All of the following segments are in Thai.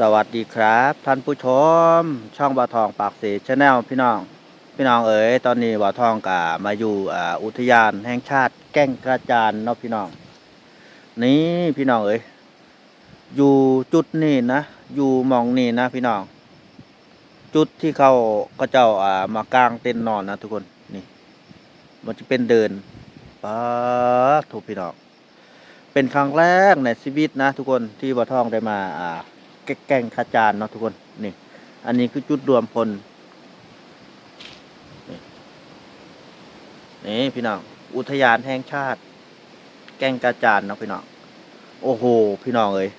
สวัสดีครับ ท่านผู้ชม ช่องบ่าทองปากเสชแนลพี่น้อง พี่น้องเอ๋ยตอนนี้บ่าทองกะมาอยู่อุทยานแห่งชาติแก้งกระจานเนาะพี่น้อง นี่พี่น้องเอ๋ยอยู่จุดนี้นะ อยู่มองนี่นะพี่น้อง จุดที่เขาก็เจ้าอ่ามากางเต็นท์นอนนะทุกคนนี่ มันจะเป็นเดินป้าดทุกพี่น้องเป็นครั้งแรกในชีวิตนะ ทุกคนที่บ่าทองได้มาอ่า แก่งขจานเนาะทุกคนนี่อันนี้คือจุดรวมพลนี่นี่พี่น้องอุทยานแห่งชาติ แก่งกระจานเนาะพี่น้องโอ้โห พี่น้องเอ้ย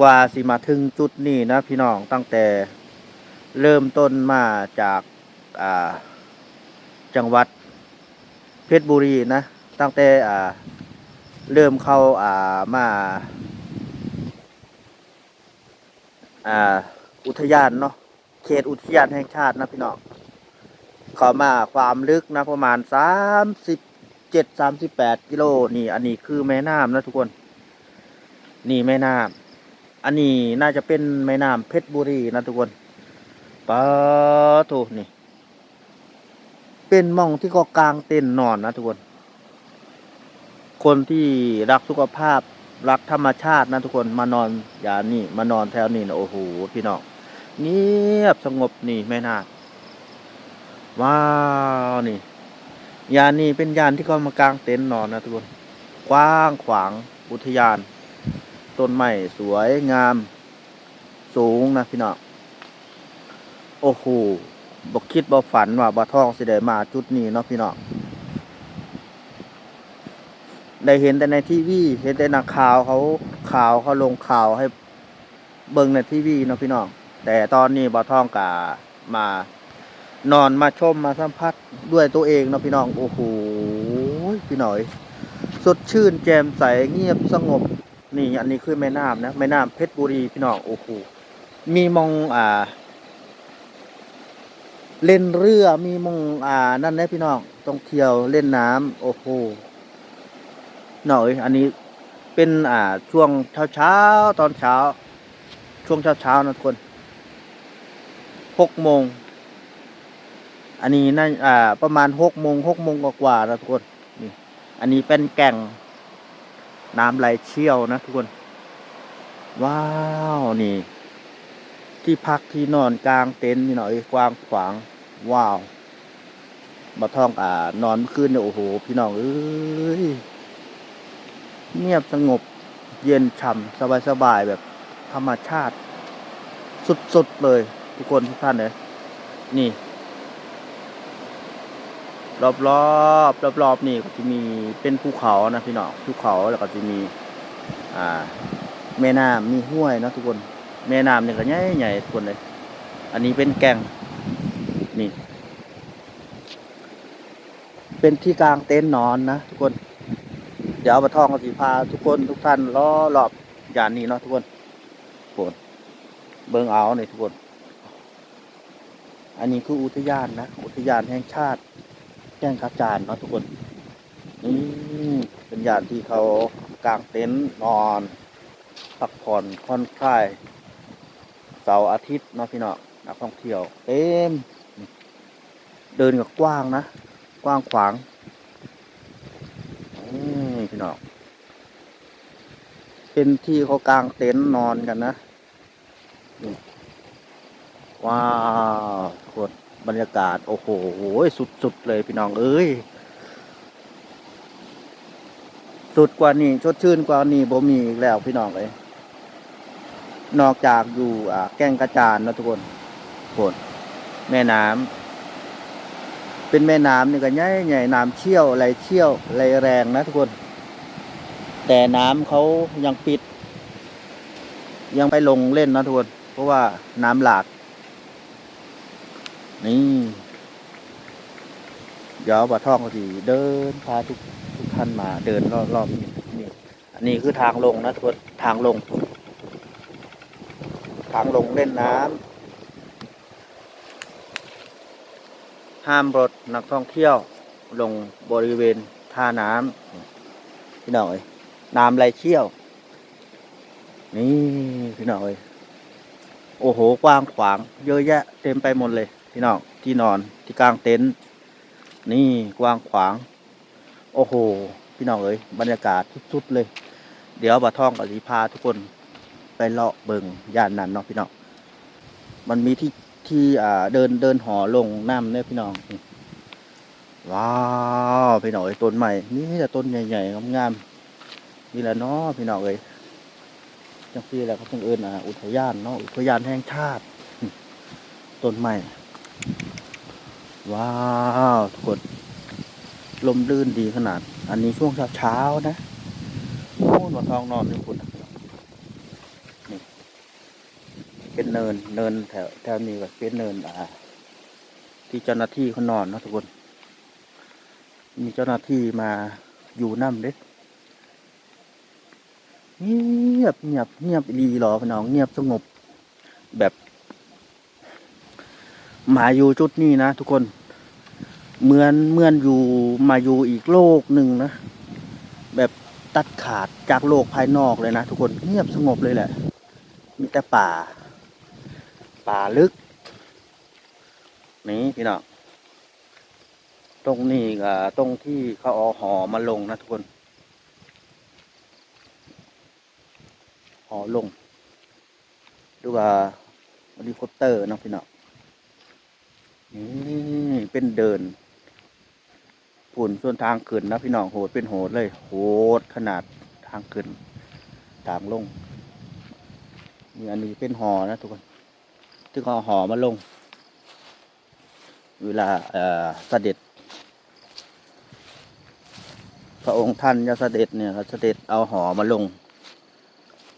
กว่าสิมาถึงจุดนี้นะ พี่น้องตั้งแต่เริ่มต้นมาจากอ่าจังหวัดเพชรบุรีนะ ตั้งแต่อ่าเริ่มเข้าอ่ามา อ่าอุทยานเนาะเขตอุทยานแห่งชาตินะพี่น้องเขามาความลึกนะประมาณสามสิบเจ็ดสามสิบแปดกิโลนี่ อันนี้คือแม่น้ำนะทุกคน นี่แม่น้ำอันนี้น่าจะเป็นแม่น้ำเพชรบุรีนะทุกคนปะโถูนี่ เป็นมองที่ก็กลางเต็นท์นอนนะทุกคน คนที่รักสุขภาพ รักธรรมชาตินะทุกคนมานอนอย่านี่ มานอนแถวนี้นะโอ้โหพี่น้องเงียบสงบนี่แม่นาคว้าวนี่ยานนี่เป็นยานที่เขามากางเต็นท์นอนนะทุกคนกว้างขวางอุทยาน ต้นไม้สวยงาม สูงนะพี่น้องโอ้โหบอกคิดบอกฝันว่าบ่ท่องสิได้มาจุดนี้เนาะพี่น้อง ได้เห็นแต่ในทีวีเห็นแต่นักข่าวเขาข่าวเขาลงข่าวให้เบิ่งในทีวีเนาะพี่น้อง แต่ตอนนี้บ่าวทองกะมานอนมาชมมาสัมผัสด้วยตัวเองเนาะพี่น้องโอ้โหพี่หน่อย สดชื่นแจ่มใสเงียบสงบ นี่อันนี้คือแม่น้ำนะแม่น้ำเพชรบุรีพี่น้องโอ้โหมีมองอ่า เล่นเรือมีมองอ่านั่นนะพี่น้องต้องเที่ยวเล่นน้ำโอ้โห หน่อยอันนี้เป็นอ่าช่วงเช้าเช้าตอนเช้า ช่วงเช้าเช้านะทุกคนหกโมงอันนี้น่าอ่าประมาณหกโมงหกโมงกว่าๆนะทุกคนนี่อันนี้เป็นแก่งน้ำไหลเชี่ยวนะทุกคน ว้าวนี่ ที่พักที่นอนกลางเต็นท์นี่หน่อยกว้างขวาง ว้าวมาท่องอ่านอนเมื่อคืนเนี่ยโอ้โห พี่น้องเอ้ย เงียบสงบเย็นฉ่ำสบายๆแบบธรรมชาติ สุด ๆ เลย ทุกคนทุกท่านเลยนี่ รอบๆรอบๆนี่ก็จะมีเป็นภูเขานะพี่น้องภูเขาแล้วก็จะมี อ่า แม่น้ำมีห้วยนะทุกคน แม่น้ำเนี่ยก็ใหญ่ใหญ่ทุกคนเลย อันนี้เป็นแกงนี่ เป็นที่กลางเต็นท์นอนนะทุกคน เดี๋ยวเอามาท่องสีพาทุกคนทุกท่านล้อรอบยานนี้เนาะทุกคนปรดเบิงเอาเนี่ยทุกคน อันนี้คืออุทยานนะ อุทยานแห่งชาติ แก้งกระจานเนาะทุกคนนี่เป็นยานที่เขากางเต็นท์นอนพักผ่อนค่อนคลายเสาร์อาทิตย์เนาะพี่เนาะนักท่องเที่ยวเต็มเดินกับกว้างนะ กว้างขวาง พี่น้อง เป็นที่เขากางเต็นท์นอนกันนะ ว้าวโคตรบรรยากาศ โอ้โห สุด ๆ เลยพี่น้อง เอ้ย สุดกว่านี้ชดชื่นกว่านี้บ่มีอีกแล้วพี่น้องเอ้ยนอกจากอยู่แก้งกระจานนะทุกคนโคตรแม่น้ำเป็นแม่น้ำนี่ก็ใหญ่ใหญ่น้ำเชี่ยวไหลเชี่ยวไหลแรงนะทุกคน แต่น้ำเขายังปิด ยังไปลงเล่นนะทุกคนเพราะว่าน้ำหลาก นี่ เดี๋ยวปลาท่องก็ทีเดินพาทุกทุกท่านมาเดินรอบรอบนี่นี่อันนี้คือทางลงนะทุกคนทางลง ทางลงเล่นน้ำห้ามรถนักท่องเที่ยวลงบริเวณท่าน้ำพี่น้อย น้ำไหลเชี่ยว นี่พี่น้องเอ้ยโอ้โหกว้างขวาง เยอะแยะเต็มไปหมดเลย พี่น้องที่นอนที่กลางเต็นท์นี่กว้างขวาง โอ้โห พี่น้องเอ้ยบรรยากาศสุดๆเลย เดี๋ยวบะท่องกับสีพาทุกคนไปเลาะเบิงย่านนั้นเนาะพี่น้องมันมีที่ที่อ่าเดินเดินหอลงน้ำเนี่ยพี่น้องว้าวพี่น้องเอ้ยต้นใหม่นี่แต่ต้นใหญ่ๆงามๆ นี่แหละเนาะพี่น้องเอ้ยจังซี่แหละเขาต้องเอิ้นอ่าอุทยานเนาะอุทยานแห่งชาติต้นใหม่ว้าวทุกคนลมลื่นดีขนาด อันนี้ช่วงเช้าๆนะโอ้หนวดทองนอนทุกคนนี่เป็นเนินเนินแถวแถวนี้ก็เป็นเนินอ่าที่เจ้าหน้าที่เขานอนเนาะทุกคน มีเจ้าหน้าที่มาอยู่น้ำเด้ เงียบเงียบเงียบดีหรอพี่น้องเงียบสงบ แบบมาอยู่จุดนี้นะทุกคนเหมือนเหมือนอยู่มาอยู่อีกโลกหนึ่งนะ แบบตัดขาดจากโลกภายนอกเลยนะทุกคนเงียบสงบเลยแหละ มีแต่ป่า ป่าลึก นี่พี่น้องตรงนี้กับตรงที่เขาเอาหอมาลงนะทุกคน อลง หรือว่าเฮลิคอปเตอร์นะพี่น้องนี่เป็นเดินฝุ่นส่วนทางขึ้นนะพี่น้องโหดเป็นโหดเลยโหดขนาดทางขึ้นทางลงนี่อันนี้เป็นหอนะทุกคนที่เขาเอาหอมาลง เวลาเอ่อเสด็จ พระองค์ท่านจะเสด็จเนี่ยเขาเสด็จเอาหอมาลง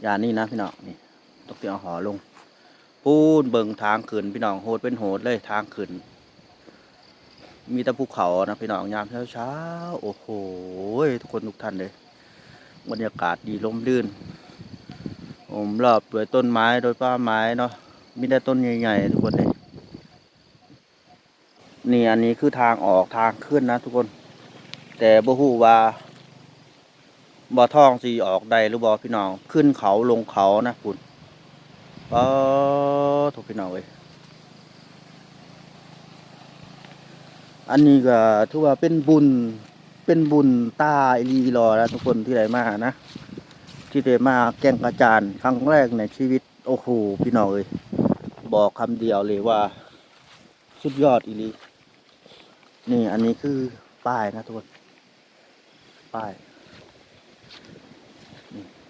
ยานี้นะพี่น้องนี่ต้องเอาหอลง ปูนเบิงทางขึ้นพี่น้องโหดเป็นโหดเลยทางขึ้น มีแต่ภูเขานะพี่น้องยามเช้าเช้าโอ้โหทุกคนทุกท่านเลยบรรยากาศดีลมลื่นผมรอบด้วยต้นไม้โดยป้าไม้เนาะมีแต่ต้นใหญ่ๆทุกคนเลยนี่อันนี้คือทางออกทางขึ้นนะทุกคน แต่บ่ฮู้ว่า บ่ท่องสิออกใดหรือบ่พี่น้อง ขึ้นเขาลงเขานะคุณป้อทุกพี่น้องเว้ยอันนี้ก็ถือว่าเป็นบุญเป็นบุญตาอีรอนะทุกคนที่ได้มานะ ที่ได้มาแกงกระจานครั้งแรกในชีวิตโอ้โหพี่น้องเอ้ยบอกคำเดียวเลยว่า สุดยอดอีหลีนี่อันนี้คือป้ายนะทุกคนป้าย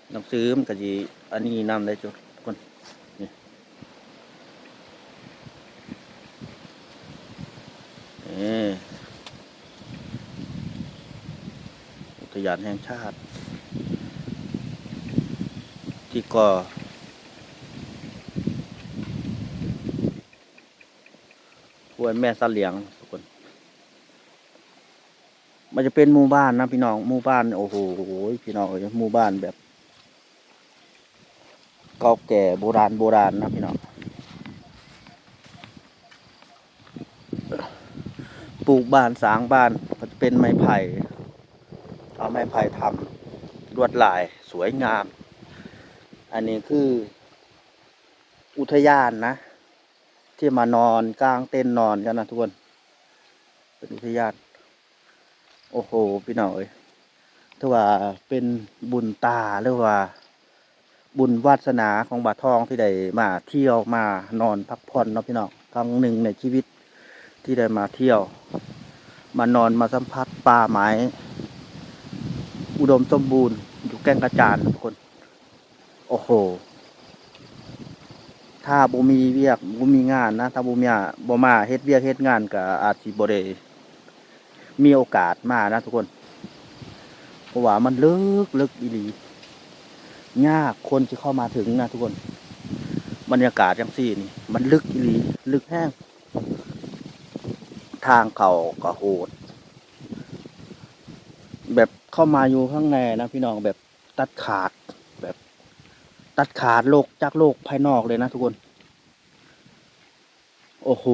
นี่หนังสือมันก็จีอันนี้นำได้จุกคนนี่นี่อุทยานแห่งชาติ ที่ก่อห้วยแม่สะเหลียงทุกคน มันจะเป็นหมู่บ้านนะพี่น้องหมู่บ้านโอ้โหพี่น้องหมู่บ้านแบบ เก่าแก่โบราณโบราณนะพี่น้องปลูกบ้านสางบ้านก็จะเป็นไม้ไผ่เอาไม้ไผ่ทำลวดลายสวยงาม อันนี้คืออุทยานนะ ที่มานอนกลางเต็นนอนกันนะทุกคน เป็นอุทยาน โอ้โห พี่น้องเอ้ยถ้าว่าเป็นบุญตาหรือว่า บุญวาสนาของบาทองที่ได้มาเที่ยวมานอนพักผ่อนเนาะพี่น้องครั้งหนึ่งในชีวิตที่ได้มาเที่ยว มานอนมาสัมผัสป่าไม้อุดมสมบูรณ์อยู่แก่งกระจานทุกคน โอ้โห ถ้าบ่มีเวียกบ่มีงานนะ ถ้าบ่มีบ่มาเฮ็ดเวียกเฮ็ดงานก็อาจสิบ่ได้มีโอกาสมานะทุกคน เพราะว่ามันลึกลึกอีหลี ยากคนที่เข้ามาถึงนะทุกคน บรรยากาศจังซี่นี่ มันลึกอีหลีลึกแห้ง ทางเขาก็โหด แบบเข้ามาอยู่ข้างในนะพี่น้องแบบตัดขาด แบบ ตัดขาดโลกจากโลกภายนอกเลยนะทุกคน โอ้โห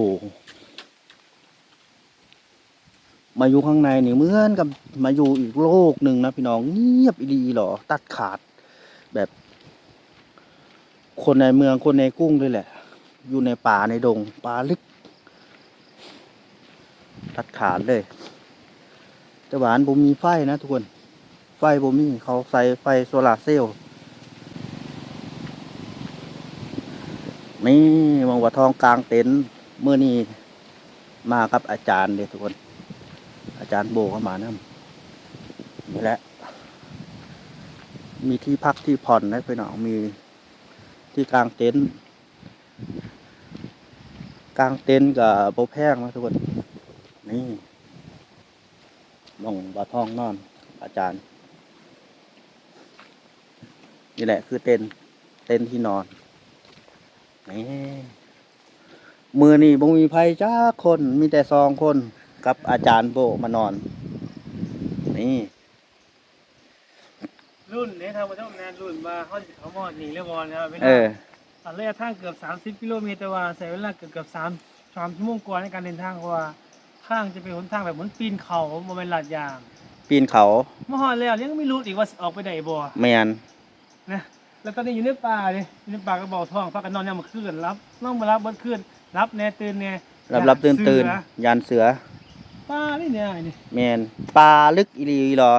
มาอยู่ข้างในนี่เหมือนกับมาอยู่อีกโลกหนึ่งนะพี่น้องเงียบอีดีหรอ ตัดขาด แบบ คนในเมืองคนในกุ้งเลยแหละ อยู่ในป่าในดงป่าลึก ตัดขาดเลย แต่หวานผมมีไฟนะทุกคน ไฟผมมีเขาใส่ไฟโซลาร์เซลล์นี่มังวัดทองกลางเต็นท์เมื่อนี้มากับอาจารย์เลยทุกคน อาจารย์โบเข้ามานะนี่แหละ มีที่พักที่ผ่อนนะพี่น้องมีที่กลางเต็นท์กลางเต็นท์กับโบแพงนะทุกคน นี่มองบาทองนอน อาจารย์ นี่แหละคือเต็นท์เต็นท์ที่นอนนี่มือนี่บ่มีไผจ้าคน มีแต่สองคน กับอาจารย์โบมานอน นี่ รุ่นเนี่ยทางประเทศนานรุ่นมาเขาสิเขาหมอดหนีเรียบร้อยนะครับพี่เอน้องอตอนระยะทางเกือบ 30 กิโลเมตรแต่ว่าใช้เวลาเกือบเกือบ3 3ชั่วโมงกว่าในการเดินทางเพราะว่าทางจะเป็นหนทางแบบเหมือนปีนเขาบ่เป็นลาดยางปีนเขามาฮอดแล้วยังไม่รู้อีกว่าสิออกไปได้บ่แมนนะแล้วตอนนี้อยู่ในป่าเลยอยู่ในป่ากระบอกทองพักกันนอนยามมื้อคืนรับนอนบ่รับเบิดคืนรับแน่ตื่นแน่รับรับตื่นตื่นเสือๆยานเสือ ป่านี่เนี่ยนี่แมนปลาลึกอีหลีอีหรอ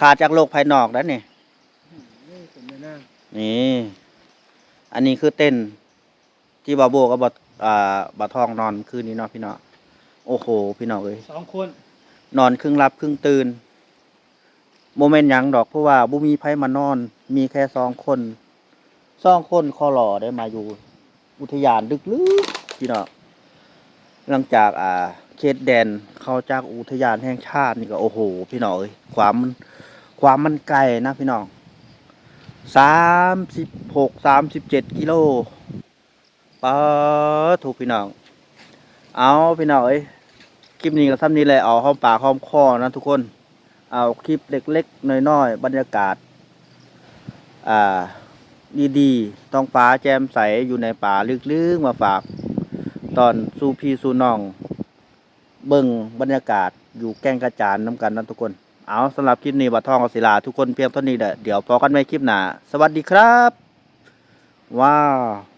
ขาดจากโลกภายนอกแล้วนี่นี่เป็นแม่ นางนี่ อันนี้คือเต้นท์ที่บาโบกับบาอ่าบาทองนอนคืนนี้เนาะพี่เนาะโอ้โห พี่น้องเอ้ยสองคน นอนครึ่งรับครึ่งตื่นโมเมนต์หยังดอกเพราะว่าบุมีไผมานอน มีแค่สองคนสองคนคอหล่อได้มาอยู่ อุทยานลึกๆพี่น้องหลังจากอ่าเขตแดนเข้าจากอุทยานแห่งชาตินี่ก็โอ้โห พี่น้องเอ้ยความมันความมันไกลนะพี่น้อง สามสิบหกสามสิบเจ็ดกิโลปะถูกพี่น้อง เอาพี่น้องเอ้ยคลิปนี้ก็ซ้ำนี้เลยเอาห้อมปากห้อมคอนะทุกคน เอาคลิปเล็กๆน้อยๆบรรยากาศ อ่า ดีๆต้องฟ้าแจ่มใสอยู่ในป่าลึกๆมาฝาก ตอนสู่พี่สู่น้อง เบิ่งบรรยากาศอยู่แก้งกระจานน้ำกันนะทุกคน เอาสำหรับคลิปนี้บัดทองกบศิลาทุกคนเพียงเท่านี้เด้อเดี๋ยวพอกันใหม่คลิปหน้าสวัสดีครับ ว้าว